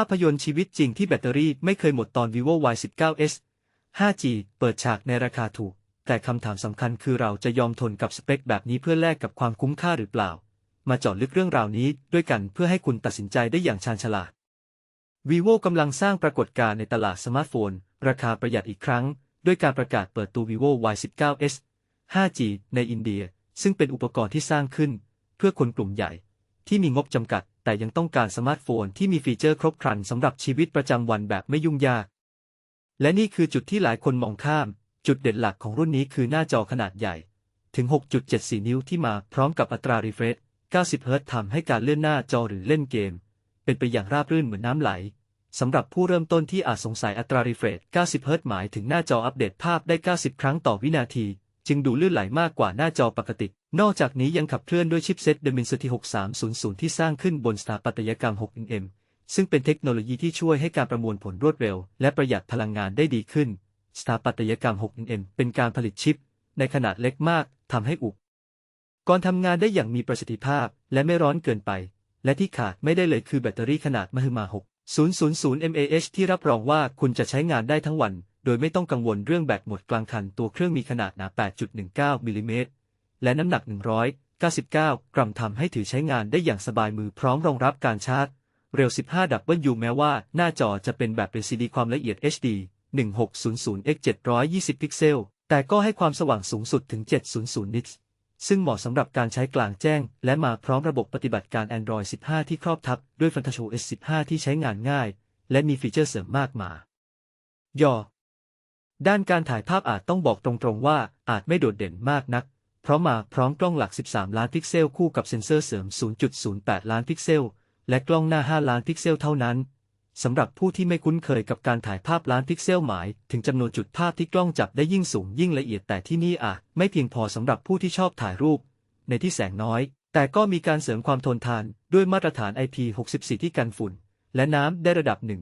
ภาพยนตร์ชีวิตจริงที่แบตเตอรี่ไม่เคยหมดตอน vivo y 1 9 s 5G เปิดฉากในราคาถูก แต่คำถามสำคัญคือเราจะยอมทนกับสเปคแบบนี้เพื่อแลกกับความคุ้มค่าหรือเปล่า มาเจาะลึกเรื่องราวนี้ด้วยกันเพื่อให้คุณตัดสินใจได้อย่างชาญฉลาด vivo กำลังสร้างปรากฏการณ์ในตลาดสมาร์ทโฟน ราคาประหยัดอีกครั้ง ด้วยการประกาศเปิดตัว vivo y 1 9 s 5G ในอินเดีย ซึ่งเป็นอุปกรณ์ที่สร้างขึ้น เพื่อคนกลุ่มใหญ่ ที่มีงบจำกัด แต่ยังต้องการสมาร์ทโฟนที่มีฟีเจอร์ครบครันสำหรับชีวิตประจำวันแบบไม่ยุ่งยาก และนี่คือจุดที่หลายคนมองข้าม จุดเด่นหลักของรุ่นนี้คือหน้าจอขนาดใหญ่ ถึง 6.74 นิ้วที่มาพร้อมกับอัตรารีเฟรช 90 เฮิรตซ์ทำให้การเลื่อนหน้าจอหรือเล่นเกม เป็นไปอย่างราบรื่นเหมือนน้ำไหลสำหรับผู้เริ่มต้นที่อาจสงสัยอัตรารีเฟรช 90 เฮิรตซ์หมายถึงหน้าจออัปเดตภาพได้ 90 ครั้งต่อวินาที จึงดูลื่นไหลมากกว่าหน้าจอปกติ นอกจากนี้ยังขับเคลื่อนด้วยชิปเซ็ต Dimensity 6300 ที่สร้างขึ้นบนสถาปัตยกรรม 6nm ซึ่งเป็นเทคโนโลยีที่ช่วยให้การประมวลผลรวดเร็ว และประหยัดพลังงานได้ดีขึ้น สถาปัตยกรรม 6nm เป็นการผลิตชิป ในขนาดเล็กมากทำให้อุปกรณ์ทำงานได้อย่างมีประสิทธิภาพ และไม่ร้อนเกินไป และที่ขาดไม่ได้เลยคือแบตเตอรี่ขนาดมหึมา 6,000 mAh ที่รับรองว่าคุณจะใช้งานได้ทั้งวัน โดยไม่ต้องกังวลเรื่องแบตหมดกลางคันตัวเครื่องมีขนาดหนา 8.19 มิลลิเมตร และน้ำหนัก 199 กรัมทำให้ถือใช้งานได้อย่างสบายมือพร้อมรองรับการชาร์จ เร็ว 15 ดับเบิลยูแม้ว่าหน้าจอจะเป็นแบบ LCD ความละเอียด HD 1600 x 720 พิกเซล แต่ก็ให้ความสว่างสูงสุดถึง 700 นิตส์ซึ่งเหมาะสำหรับการใช้กลางแจ้ง และมาพร้อมระบบปฏิบัติการ Android 15 ที่ครอบทับด้วย Fantasia OS 15 ที่ใช้งานง่าย และมีฟีเจอร์เสริมมากมายย่อ ด้านการถ่ายภาพอาจต้องบอกตรงๆว่าอาจไม่โดดเด่นมากนัก เพราะมาพร้อมกล้องหลัก 13 ล้านพิกเซลคู่กับเซ็นเซอร์เสริม 0.08 ล้านพิกเซล และกล้องหน้า 5 ล้านพิกเซลเท่านั้นสำหรับผู้ที่ไม่คุ้นเคยกับการถ่ายภาพล้านพิกเซลหมาย ถึงจำนวนจุดภาพที่กล้องจับได้ยิ่งสูงยิ่งละเอียดแต่ที่นี่อาจไม่เพียงพอสำหรับผู้ที่ชอบถ่ายรูป ในที่แสงน้อย แต่ก็มีการเสริมความทนทานด้วยมาตรฐาน IP64 ที่กันฝุ่น และน้ำได้ระดับหนึ่ง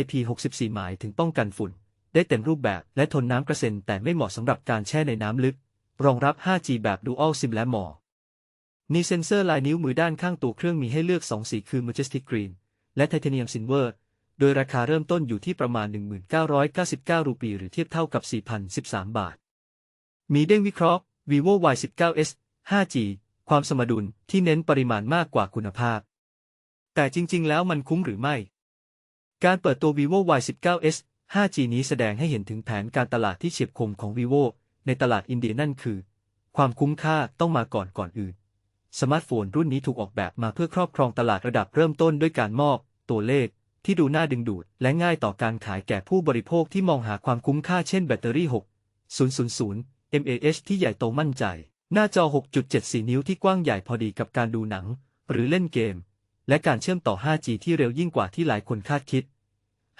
IP64 หมายถึงป้องกันฝุ่น ได้เต็มรูปแบบและทนน้ำกระเซ็นแต่ไม่เหมาะสำหรับการแช่ในน้ำลึก รองรับ 5G แบบ Dual SIM และหมอมีเซ็นเซอร์ลายนิ้วมือด้านข้างตัวเครื่องมีให้เลือก 2 สีคือ Majestic Green และ Titanium Silver โดยราคาเริ่มต้นอยู่ที่ประมาณ 1999 รูปี หรือเทียบเท่ากับ 4,013 บาท มีเด้งวิเคราะห์ vivo y 1 9 s 5G ความสมดุลที่เน้นปริมาณมากกว่าคุณภาพ แต่จริง ๆ แล้วมันคุ้มหรือไม่ การเปิดตัว vivo y 1 9 s 5G นี้แสดงให้เห็นถึงแผนการตลาดที่เฉียบคมของ vivo ในตลาดอินเดียนั่นคือ ความคุ้มค่าต้องมาก่อนก่อนอื่น สมาร์ทโฟนรุ่นนี้ถูกออกแบบมาเพื่อครอบครองตลาดระดับเริ่มต้นด้วยการมอบ ตัวเลข ที่ดูน่าดึงดูด และง่ายต่อการขายแก่ผู้บริโภคที่มองหาความคุ้มค่าเช่นแบตเตอรี่ 6 000 mAh ที่ใหญ่โตมั่นใจ หน้าจอ 6.74 นิ้วที่กว้างใหญ่พอดีกับการดูหนัง หรือเล่นเกม และการเชื่อมต่อ 5G ที่เร็วยิ่งกว่าที่หลายคนคาดคิด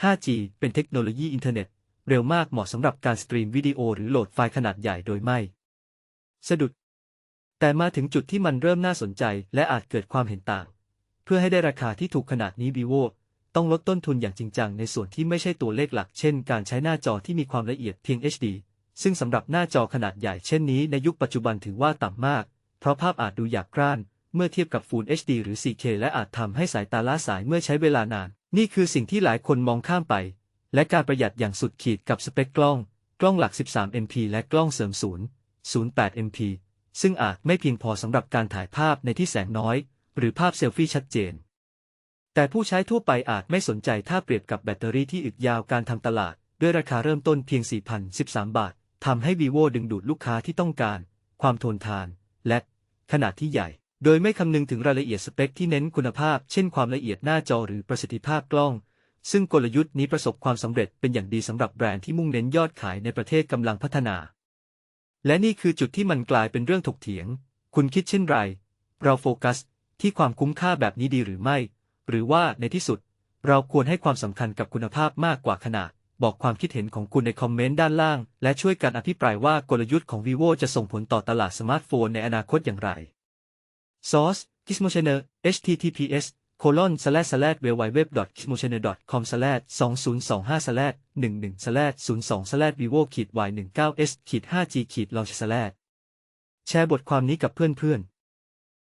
5G เป็นเทคโนโลยีอินเทอร์เน็ต เร็วมากเหมาะสำหรับการสตรีมวิดีโอหรือโหลดไฟล์ขนาดใหญ่โดยไม่ สะดุด แต่มาถึงจุดที่มันเริ่มน่าสนใจและอาจเกิดความเห็นต่าง เพื่อให้ได้ราคาที่ถูกขนาดนี้ vivo ต้องลดต้นทุนอย่างจริงจังในส่วนที่ไม่ใช่ตัวเลขหลัก เช่น การใช้หน้าจอที่มีความละเอียดเพียง HD ซึ่งสำหรับหน้าจอขนาดใหญ่เช่นนี้ในยุคปัจจุบันถือว่าต่ำมาก เพราะภาพอาจดูหยาบกร้าน เมื่อเทียบกับ Full HD หรือ 4K และอาจทำให้สายตาล้าสายเมื่อใช้เวลานาน นี่คือสิ่งที่หลายคนมองข้ามไป และการประหยัดอย่างสุดขีดกับสเปคกล้อง กล้องหลัก 13 MP และกล้องเสริม0 08 MP ซึ่งอาจไม่เพียงพอสำหรับการถ่ายภาพในที่แสงน้อย หรือภาพเซลฟี่ชัดเจน แต่ผู้ใช้ทั่วไปอาจไม่สนใจถ้าเปรียบกับแบตเตอรี่ที่อึดยาวการทำตลาด ด้วยราคาเริ่มต้นเพียง 4,013 บาททำให้ vivo ดึงดูดลูกค้าที่ต้องการ ความทนทาน และขนาดที่ใหญ่ โดยไม่คำนึงถึงรายละเอียดสเปคที่เน้นคุณภาพ เช่นความละเอียดหน้าจอหรือประสิทธิภาพกล้อง ซึ่งกลยุทธ์นี้ประสบความสำเร็จเป็นอย่างดีสำหรับแบรนด์ที่มุ่งเน้นยอดขายในประเทศกำลังพัฒนา และนี่คือจุดที่มันกลายเป็นเรื่องถกเถียง คุณคิดเช่นไร เราโฟกัส ที่ความคุ้มค่าแบบนี้ดีหรือไม่ หรือว่าในที่สุด เราควรให้ความสำคัญกับคุณภาพมากกว่าขนาด บอกความคิดเห็นของคุณในคอมเมนต์ด้านล่าง และช่วยกันอภิปรายว่ากลยุทธ์ของ vivo จะส่งผลต่อตลาดสมาร์ทโฟนในอนาคตอย่างไร Source k i s m o c h a n n e l https colon slash slash www.gizmochannel com slash 2025 slash 11 slash 02 slash vivo ขีด y 19 s ขีด 5g ขีด launch slash แชร์บทความนี้กับเพื่อนๆ